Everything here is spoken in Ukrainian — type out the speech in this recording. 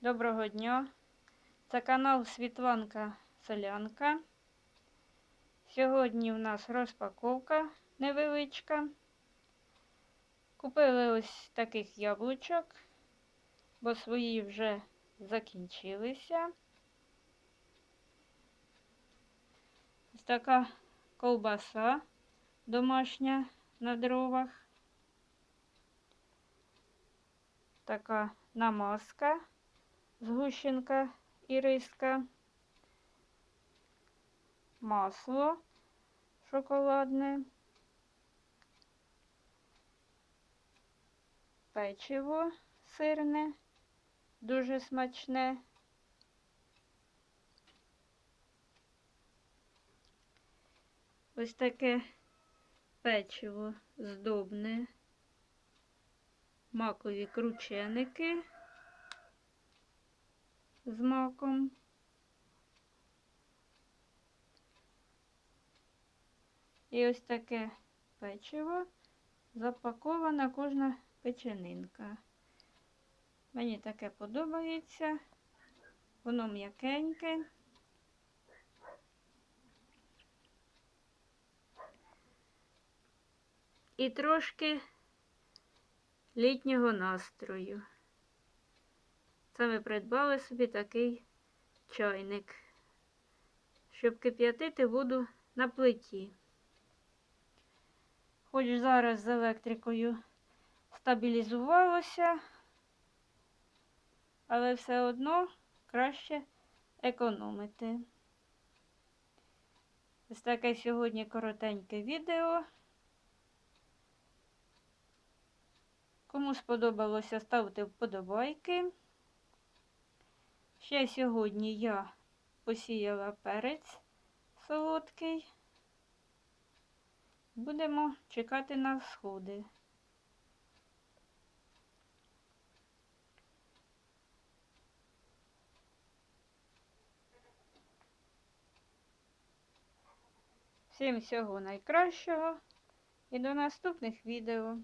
Доброго дня! Це канал Світланка Солянка. Сьогодні у нас розпаковка невеличка. Купили ось таких яблучок, бо свої вже закінчилися. Ось така ковбаса домашня на дровах. Така намазка, згущенка і риска, масло шоколадне, печиво сирне, дуже смачне. Ось таке печиво здобне макові крученики з маком. І ось таке печиво, запакована кожна печенинка. Мені таке подобається, воно м'якеньке. І трошки літнього настрою. Ми придбали собі такий чайник, щоб кип'ятити воду на плиті. Хоч зараз з електрикою стабілізувалося, але все одно краще економити. Ось таке сьогодні коротеньке відео. Кому сподобалося, ставте вподобайки. Ще сьогодні я посіяла перець солодкий. Будемо чекати на сходи. Всім всього найкращого і до наступних відео.